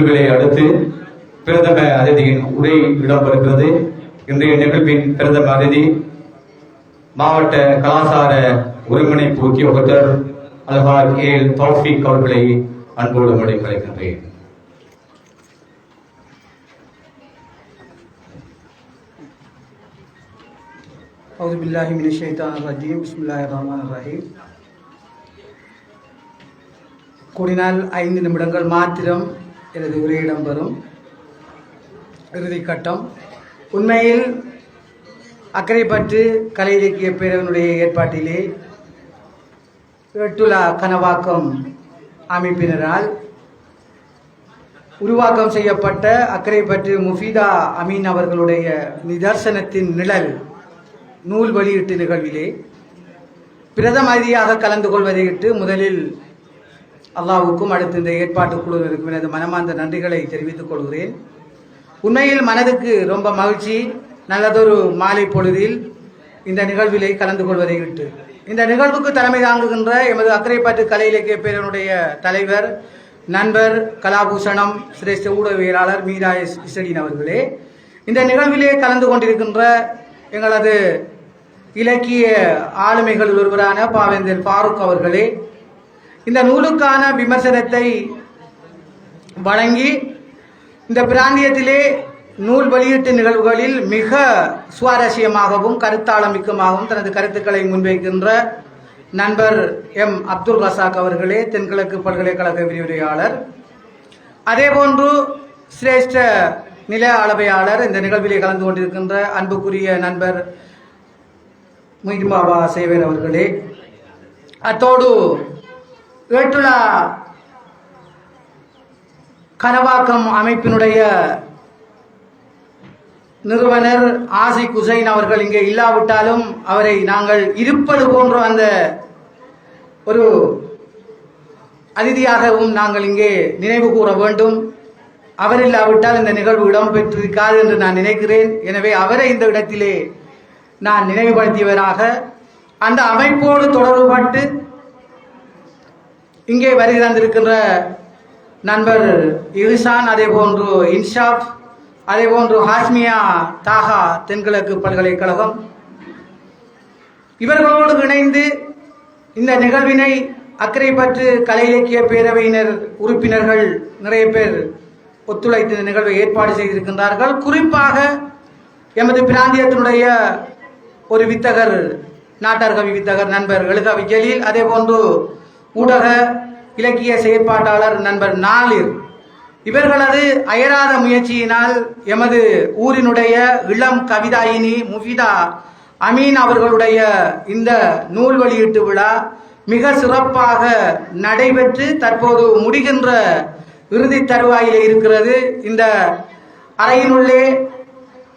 நிகழ்வுகளை அடுத்து பிரதம அதிதியின் உரை இடம்பெறுகிறது இன்றைய நிகழ்வின் பிரதம அதிதி மாவட்ட கலாசார ஒருங்கிணைப்பு உத்தியோகத்தர் அல்ஹார் ஏல் தௌஃபிக் அவர்களை அன்போடு முடைக்கலைக்கின்றேன் أعوذ بالله من الشيطان الرجيم بسم الله الرحمن الرحيم கூடினால் ஐந்து நிமிடங்கள் மாத்திரம் எனது உரை இடம்பெறும். இறுதிக்கட்டம் உண்மையில் அக்கரைப்பற்று கலை இலக்கிய பேரவனுடைய ஏற்பாட்டிலே எட்டுலா கனவாக்கம் அமைப்பினரால் உருவாக்கம் செய்யப்பட்ட அக்கறைப்பற்று முஃபீதா அமீன் அவர்களுடைய நிதர்சனத்தின் நிழல் நூல் வெளியீட்டு நிகழ்விலே பிரதம அதிதியாக கலந்து கொள்வதையிட்டு முதலில் அல்லாவுக்கும் அடுத்து இந்த ஏற்பாட்டு குழுவிற்கும் எனது மனமார்ந்த நன்றிகளை தெரிவித்துக் கொள்கிறேன். உண்மையில் மனதுக்கு ரொம்ப மகிழ்ச்சி. நல்லதொரு மாலை பொழுதில் இந்த நிகழ்விலே கலந்து கொள்வதை விட்டு. இந்த நிகழ்வுக்கு தலைமை தாங்குகின்ற எமது அக்கரைப்பட்டு கலை இலக்கிய பேரனுடைய தலைவர் நண்பர் கலாபூஷணம் சிரேஷ்ட ஊடகவியலாளர் மீரா எஸ் இசடின் அவர்களே இந்த நிகழ்விலே கலந்து கொண்டிருக்கின்ற எங்களது இலக்கிய ஆளுமைகள் ஒருவரான பாவேந்தர் ஃபாரூக் அவர்களே இந்த நூலுக்கான விமர்சனத்தை வழங்கி இந்த பிராந்தியத்திலே நூல் வெளியீட்டு நிகழ்வுகளில் மிக சுவாரஸ்யமாகவும் கருத்தாளமிக்கமாகவும் தனது கருத்துக்களை முன்வைக்கின்ற நண்பர் எம். அப்துல் ரசாக் அவர்களே தென்கிழக்கு பல்கலைக்கழக விரிவுரையாளர். அதேபோன்று சிரேஷ்ட நில அளவையாளர் இந்த நிகழ்விலே கலந்து கொண்டிருக்கின்ற அன்புக்குரிய நண்பர் மொய்தீன் சேவர் அவர்களே. அத்தோடு ஏட்டுலா கனவாக்கம் அமைப்பினுடைய நிறுவனர் ஆசி குசைன் அவர்கள் இங்கே இல்லாவிட்டாலும் அவரை நாங்கள் இருப்பது போன்ற அந்த ஒரு அதிதியாகவும் நாங்கள் இங்கே நினைவு கூற வேண்டும். அவர் இல்லாவிட்டால் இந்த நிகழ்வு இடம்பெற்றிருக்காது என்று நான் நினைக்கிறேன். எனவே அவரை இந்த இடத்திலே நான் நினைவுபடுத்தியவராக அந்த அமைப்போடு தொடர்புபட்டு இங்கே வருகை தந்திருக்கின்ற நண்பர் இஹ்சான் அதே போன்று இன்ஷாப் அதே போன்று ஹாஸ்மியா தாகா தென்கிழக்கு பல்கலைக்கழகம். இவர்களோடு இணைந்து இந்த நிகழ்வினை அக்கரைப்பற்று கலை இலக்கிய பேரவையினர் உறுப்பினர்கள் நிறைய பேர் ஒத்துழைத்து இந்த நிகழ்வை ஏற்பாடு செய்திருக்கின்றார்கள். குறிப்பாக எமது பிராந்தியத்தினுடைய ஒரு வித்தகர் நாட்டார் கவி வித்தகர் நண்பர் எழுகவி ஜலீல் அதே போன்று ஊடக இலக்கிய செயற்பாட்டாளர் நண்பர் நாளிர். இவர்களது அயராத முயற்சியினால் எமது ஊரினுடைய இளம் கவிதாயினி முஃபிதா அமீன் அவர்களுடைய இந்த நூல் வெளியீட்டு விழா மிக சிறப்பாக நடைபெற்று தற்போது முடிகின்ற இறுதி தருவாயிலே இருக்கிறது. இந்த அறையினுள்ளே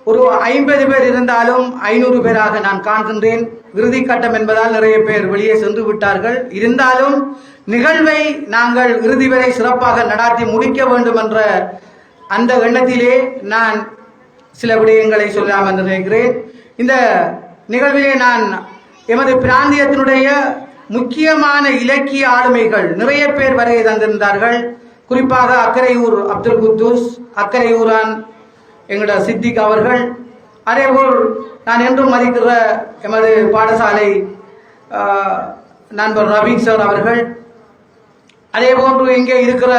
ஒரு ஐம்பது பேர் இருந்தாலும் ஐநூறு பேராக நான் காண்கின்றேன். இறுதி கட்டம் என்பதால் நிறைய பேர் வெளியே சென்று விட்டார்கள். இருந்தாலும் நிகழ்வை நாங்கள் இறுதி வரை சிறப்பாக நடாத்தி முடிக்க வேண்டும் என்ற அந்த எண்ணத்திலே நான் சில விடயங்களை சொல்லலாம் என்று நினைக்கிறேன். இந்த நிகழ்விலே நான் எமது பிராந்தியத்தினுடைய முக்கியமான இலக்கிய ஆளுமைகள் நிறைய பேர் வரையை தந்திருந்தார்கள். குறிப்பாக அக்கரையூர் அப்துல் குத்தூஸ் அக்கரையூரான் எங்களோட சித்திக் அவர்கள் அதேபோல் நான் என்றும் மதிக்கிற எமது பாடசாலை நண்பர் ரபீக் சார் அவர்கள் அதே போன்று இங்கே இருக்கிற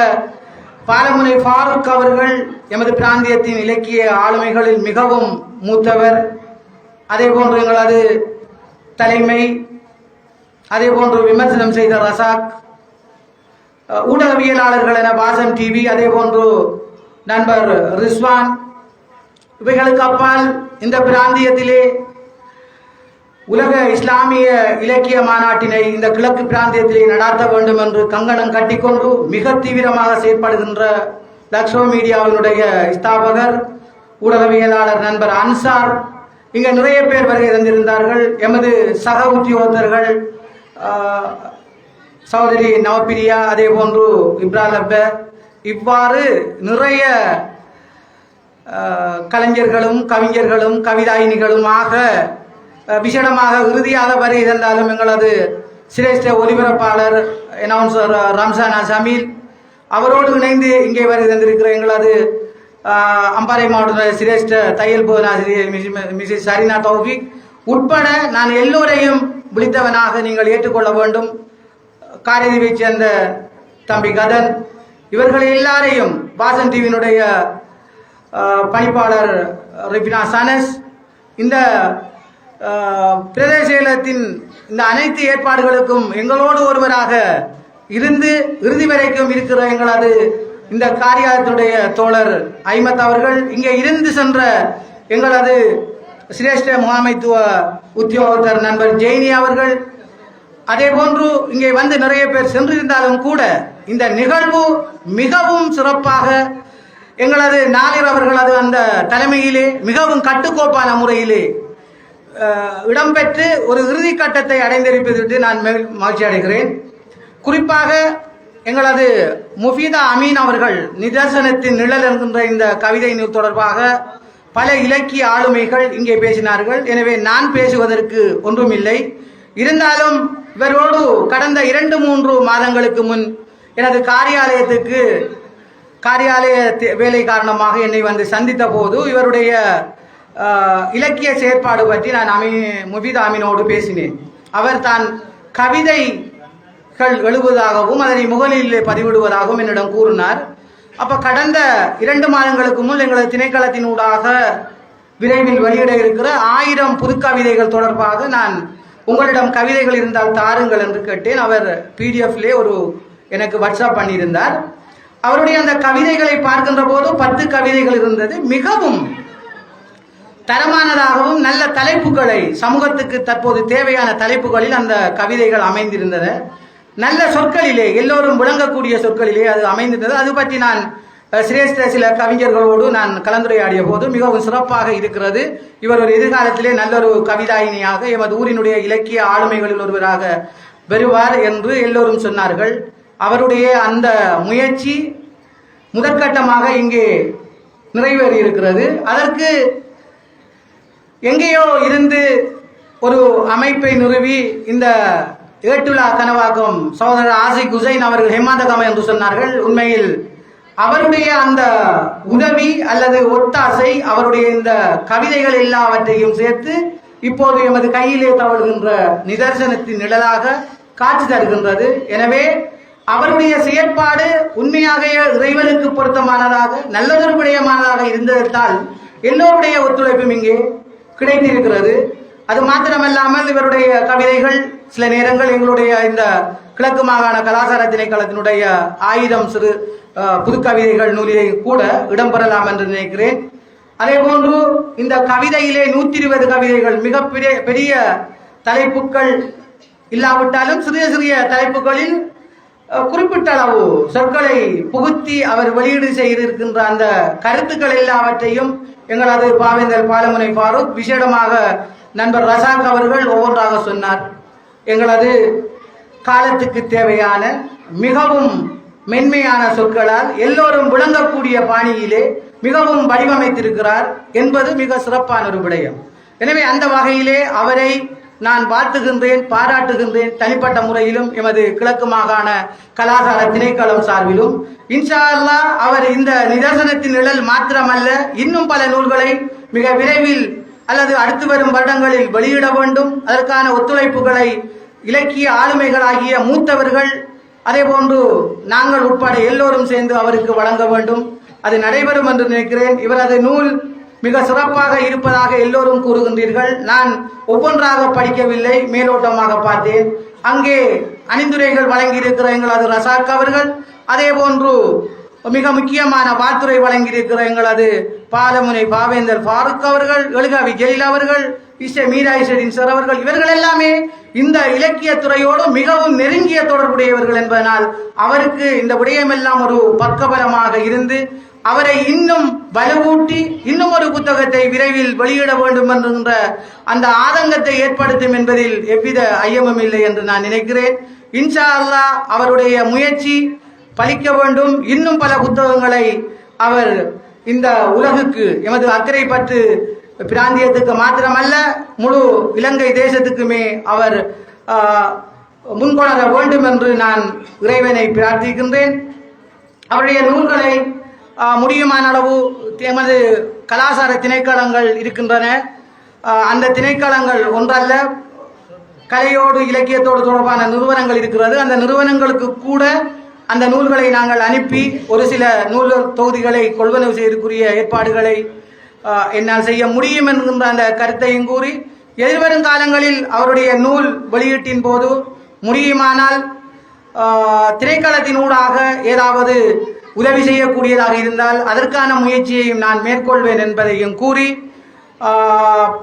பாலமுனை ஃபாரூக் அவர்கள் எமது பிராந்தியத்தின் இலக்கிய ஆளுமைகளில் மிகவும் மூத்தவர். அதே போன்று எங்களது தலைமை அதே போன்று விமர்சனம் செய்த ரசாக் ஊடகவியலாளர்கள் என வாசன் டிவி அதே போன்று நண்பர் ரிஸ்வான் இவைகளுக்கு அப்பால் இந்த பிராந்தியத்திலே உலக இஸ்லாமிய இலக்கிய மாநாட்டினை இந்த கிழக்கு பிராந்தியத்திலே நடாத்த வேண்டும் என்று கங்கணம் கட்டிக்கொண்டு மிக தீவிரமாக செயற்படுகின்ற லக்ஷோ மீடியாவினுடைய ஸ்தாபகர் ஊடகவியலாளர் நண்பர் அன்சார். இங்கே நிறைய பேர் வருகை தந்திருந்தார்கள். எமது சக உத்தியோகத்தர்கள் சௌதரி சகோதரி நவப்பிரியா அதே போன்று இப்ராலப்ப இவ்வாறு நிறைய கலைஞர்களும் கவிஞர்களும் கவிதாயினிகளுமாக ஆக விசேடமாக இறுதியாக வரை இருந்தாலும் எங்களது சிரேஷ்ட ஒலிபரப்பாளர் அனௌன்சர் ரம்சானா ஜமீல் அவரோடு இணைந்து இங்கே வரை தந்திருக்கிற எங்களது அம்பாறை மாவட்ட சிரேஷ்ட தையல் போதனாசிரியர் மிஸ்ஸஸ் சரினா தௌஃபிக் உட்பட நான் எல்லோரையும் விழித்தவனாக நீங்கள் ஏற்றுக்கொள்ள வேண்டும். காரியதீவைச் சேர்ந்த தம்பி கதன். இவர்கள் எல்லாரையும் வாசன் டிவியினுடைய பணிப்பாளர் ரிபினா சனஸ். இந்த பிரதேச செயலகத்தின் இந்த அனைத்து ஏற்பாடுகளுக்கும் எங்களோடு ஒருவராக இருந்து இறுதி வரைக்கும் இருக்கிற எங்களது இந்த காரியாலயத்தினுடைய தோழர் ஐமத் அவர்கள் இங்கே இருந்து சென்ற எங்களது சிரேஷ்ட முகாமைத்துவ உத்தியோகத்தர் நண்பர் ஜெயினி அவர்கள். அதே போன்று இங்கே வந்து நிறைய பேர் சென்றிருந்தாலும் கூட இந்த நிகழ்வு மிகவும் சிறப்பாக எங்களது நாளிர் அவர்களது அந்த தலைமையிலே மிகவும் கட்டுக்கோப்பான முறையிலே இடம்பெற்று ஒரு இறுதி கட்டத்தை அடைந்திருப்பதற்கு நான் மகிழ்ச்சி அடைகிறேன். குறிப்பாக எங்களது முஃபீதா அமீன் அவர்கள் நிதர்சனத்தின் நிழல் என்கின்ற இந்த கவிதை நூல் தொடர்பாக பல இலக்கிய ஆளுமைகள் இங்கே பேசினார்கள். எனவே நான் பேசுவதற்கு ஒன்றுமில்லை. இருந்தாலும் இவரோடு கடந்த இரண்டு மூன்று மாதங்களுக்கு முன் எனது காரியாலயத்துக்கு காரியாலய வேலை காரணமாக என்னை வந்து சந்தித்த போது இவருடைய இலக்கிய செயற்பாடு பற்றி நான் அமி முபீத் அமீனோடு பேசினேன். அவர் தான் கவிதைகள் எழுவதாகவும் அதனை முகலில் பதிவிடுவதாகவும் என்னிடம் கூறினார். அப்ப கடந்த இரண்டு மாதங்களுக்கு முன் எங்களது திணைக்களத்தினூடாக விரைவில் வெளியிட இருக்கிற ஆயிரம் புதுக்கவிதைகள் தொடர்பாக நான் உங்களிடம் கவிதைகள் இருந்தால் தாருங்கள் என்று கேட்டேன். அவர் பிடிஎஃப்லே ஒரு எனக்கு வாட்ஸ்அப் பண்ணியிருந்தார். அவருடைய அந்த கவிதைகளை பார்க்கின்ற போது பத்து கவிதைகள் இருந்தது. மிகவும் தரமானதாகவும் நல்ல தலைப்புகளை சமூகத்துக்கு தற்போது தேவையான தலைப்புகளில் அந்த கவிதைகள் அமைந்திருந்தன. நல்ல சொற்களிலே எல்லோரும் விளங்கக்கூடிய சொற்களிலே அது அமைந்திருந்தது. அது பற்றி நான் சிரேஷ்ட சில கவிஞர்களோடு நான் கலந்துரையாடிய போது மிகவும் சிறப்பாக இருக்கிறது. இவர் ஒரு எதிர்காலத்திலே நல்லொரு கவிதாயினியாக எமது ஊரினுடைய இலக்கிய ஆளுமைகளில் ஒருவராக வருவார் என்று எல்லோரும் சொன்னார்கள். அவருடைய அந்த முயற்சி முதற்கட்டமாக இங்கே நிறைவேறி இருக்கிறது அதற்கு எங்கேயோ இருந்து ஒரு அமைப்பை நிறுவி இந்த ஏட்டுலா கனவாக்கம் சகோதரர் ஆசிக் ஹுசைன் அவர்கள் ஹேமாந்தகம் என்று சொன்னார்கள். உண்மையில் அவருடைய அந்த உதவி அல்லது ஒத்தாசை அவருடைய இந்த கவிதைகள் எல்லாவற்றையும் சேர்த்து இப்போது எமது கையிலே தவழ்கின்ற நிதர்சனத்தின் நிழலாக காட்சி தருகின்றது. எனவே அவருடைய செயற்பாடு உண்மையாக இறைவனுக்கு பொருத்தமானதாக நல்லதொரு விடயமானதாக இருந்ததால் எல்லோருடைய ஒத்துழைப்பும் இங்கே கிடைத்திருக்கிறது. அது மாத்திரமல்லாமல் இவருடைய கவிதைகள் சில நேரங்கள் எங்களுடைய இந்த கிழக்கு மாகாண கலாச்சார திணைக்களத்தினுடைய ஆயிரம் சிறு புதுக்கவிதைகள் நூலிலே கூட இடம்பெறலாம் என்று நினைக்கிறேன். அதே போன்று இந்த கவிதையிலே நூற்றி இருபது கவிதைகள் மிக பெரிய பெரிய தலைப்புக்கள் இல்லாவிட்டாலும் சிறிய சிறிய தலைப்புகளில் குறிப்பிட்ட அளவு சொற்களை புகுத்தி அவர் வெளியீடு செய்திருக்கின்ற அந்த கருத்துக்கள் எல்லாவற்றையும் எங்களது பாவேந்தர் பாலமுனை ஃபாரூக் விசேடமாக நண்பர் ரசாக் அவர்கள் ஒவ்வொன்றாக சொன்னார். எங்களது காலத்துக்கு தேவையான மிகவும் மென்மையான சொற்களால் எல்லோரும் விளங்கக்கூடிய பாணியிலே மிகவும் வடிவமைத்திருக்கிறார் என்பது மிக சிறப்பான ஒரு விடயம். எனவே அந்த வகையிலே அவரை நான் வாழ்த்துகின்றேன் பாராட்டுகின்றேன் தனிப்பட்ட முறையிலும் எமது கிழக்கு மாகாண கலாசார திணைக்களம் சார்பிலும். இன்ஷா அல்லாஹ் அவர் இந்த நிதர்சனத்தின் நிழல் மாத்திரமல்ல இன்னும் பல நூல்களை மிக விரைவில் அல்லது அடுத்து வரும் வருடங்களில் வெளியிட வேண்டும். அதற்கான ஒத்துழைப்புகளை இலக்கிய ஆளுமைகளாகிய மூத்தவர்கள் அதே போன்று நாங்கள் உட்பட எல்லோரும் சேர்ந்து அவருக்கு வழங்க வேண்டும். அது நடைபெறும் என்று நினைக்கிறேன். இவரது நூல் மிக சிறப்பாக இருப்பதாக எல்லோரும் கூறுகின்றீர்கள். நான் ஒவ்வொன்றாக படிக்கவில்லை மேலோட்டமாக பார்த்தேன். அங்கே அணிந்துரைகள் வழங்கியிருக்கிற எங்களது ரசாக் அவர்கள் அதே போன்று மிக முக்கியமான வாத்துரை வழங்கியிருக்கிற எங்களது பாலமுனை பாவேந்தர் ஃபாரூக் அவர்கள் எழுகாவி ஜெலீல் அவர்கள் இசை மீரா சார் அவர்கள் இவர்கள் எல்லாமே இந்த இலக்கிய துறையோடு மிகவும் நெருங்கிய தொடர்புடையவர்கள் என்பதனால் அவருக்கு இந்த விடயமெல்லாம் ஒரு பக்கபலமாக இருந்து அவரை இன்னும் வலுவூட்டி இன்னும் ஒரு புத்தகத்தை விரைவில் வெளியிட வேண்டும் என்கின்ற அந்த ஆதங்கத்தை ஏற்படுத்தும் என்பதில் எவ்வித ஐயமும் இல்லை என்று நான் நினைக்கிறேன். இன்ஷா அல்லாஹ் அவருடைய முயற்சி பலிக்க வேண்டும். இன்னும் பல புத்தகங்களை அவர் இந்த உலகுக்கு எமது அக்கறை பற்று பிராந்தியத்துக்கு மாத்திரமல்ல முழு இலங்கை தேசத்துக்குமே அவர் முன்கொணர வேண்டும் என்று நான் இறைவனை பிரார்த்திக்கின்றேன். அவருடைய நூல்களை முடியுமான அளவு எமது கலாச்சார திணைக்களங்கள் இருக்கின்றன. அந்த திணைக்களங்கள் ஒன்றல்ல கலையோடு இலக்கியத்தோடு தொடர்பான நிறுவனங்கள் இருக்கிறது. அந்த நிறுவனங்களுக்கு கூட அந்த நூல்களை நாங்கள் அனுப்பி ஒரு சில நூல் தொகுதிகளை கொள்வனவு செய்யக்கூடிய ஏற்பாடுகளை என்னால் செய்ய முடியும் என்கின்ற அந்த கருத்தையும் கூறி எதிர்வரும் காலங்களில் அவருடைய நூல் வெளியீட்டின் போது முடியுமானால் திரைக்களத்தினூடாக ஏதாவது உதவி செய்யக்கூடியதாக இருந்தால் அதற்கான முயற்சியையும் நான் மேற்கொள்வேன் என்பதையும் கூறி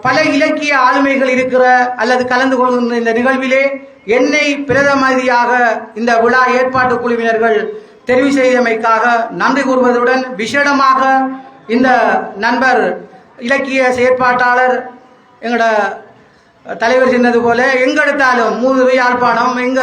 பல இலக்கிய ஆளுமைகள் இருக்கிற அல்லது கலந்து கொள்கின்ற இந்த நிகழ்விலே என்னை பிரதமதியாக இந்த விழா ஏற்பாட்டு குழுவினர்கள் தெரிவு செய்தமைக்காக நன்றி கூறுவதுடன் விசேடமாக இந்த நண்பர் இலக்கிய செயற்பாட்டாளர் எங்களோட தலைவர் சொன்னது போல எங்க எடுத்தாலும் யாழ்ப்பாணம் எங்க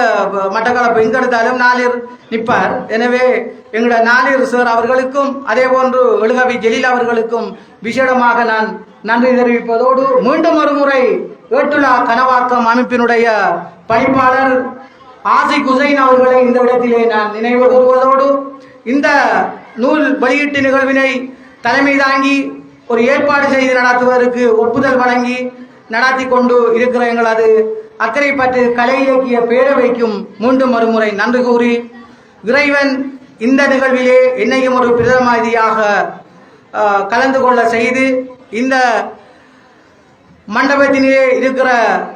மட்டக்களப்பு எங்க எடுத்தாலும் நாளிர் நிற்பார். எனவே எங்களோட நாளிர் சார் அவர்களுக்கும் அதே போன்று எழுகவி ஜெலீல் அவர்களுக்கும் விசேடமாக நான் நன்றி தெரிவிப்பதோடு மீண்டும் ஒரு முறை ஏட்டுலா கனவாக்கம் அமைப்பினுடைய பணிப்பாளர் ஆசி குசைன் அவர்களை இந்த இடத்திலே நான் நினைவு கூறுவதோடு இந்த நூல் வெளியீட்டு நிகழ்வினை தலைமை தாங்கி ஒரு ஏற்பாடு செய்து நடத்துவதற்கு ஒப்புதல் வழங்கி நடாத்தி கொண்டு இருக்கிற எங்களது அக்கறைப்பட்டு கலை இயக்கிய பேரவைக்கும் மீண்டும் மறுமுறை நன்றி கூறி இறைவன் இந்த நிகழ்விலே என்னையும் ஒரு பிரதமாதியாக கலந்து கொள்ள செய்து இந்த மண்டபத்திலே இருக்கிற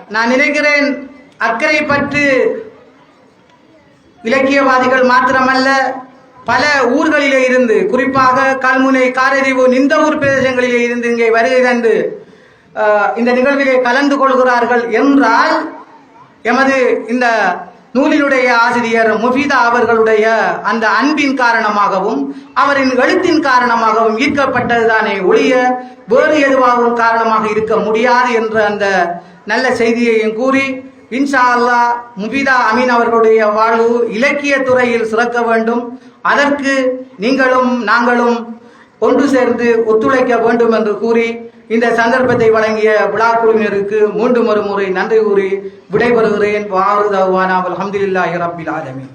நான் நினைக்கிறேன் அக்கறைப்பட்டு இலக்கியவாதிகள் மாத்திரமல்ல பல ஊர்களிலே இருந்து குறிப்பாக கல்முனை காரறிவு நிந்தவூர் பிரதேசங்களிலே இருந்து இங்கே வருகை தந்து இந்த நிகழ்விலே கலந்து கொள்கிறார்கள் என்றால் எமது இந்த நூலினுடைய ஆசிரியர் முஃபிதா அவர்களுடைய அந்த அன்பின் காரணமாகவும் அவரின் எழுத்தின் காரணமாகவும் ஈர்க்கப்பட்டதுதானே ஒழிய வேறு எதுவாகவும் காரணமாக இருக்க முடியாது என்ற அந்த நல்ல செய்தியையும் கூறி இன்ஷா அல்லாஹ் முஃபீதா அமீன் அவர்களுடைய வாழ்வு இலக்கிய துறையில் சிறக்க வேண்டும். அதற்கு நீங்களும் நாங்களும் ஒன்று சேர்ந்து ஒத்துழைக்க வேண்டும் என்று கூறி இந்த சந்தர்ப்பத்தை வழங்கிய விழா குழுவினருக்கு மீண்டும் ஒரு முறை நன்றி கூறி விடைபெறுகிறேன். அவர் அல்ஹம்துலில்லாஹி ரபில் ஆலமின்.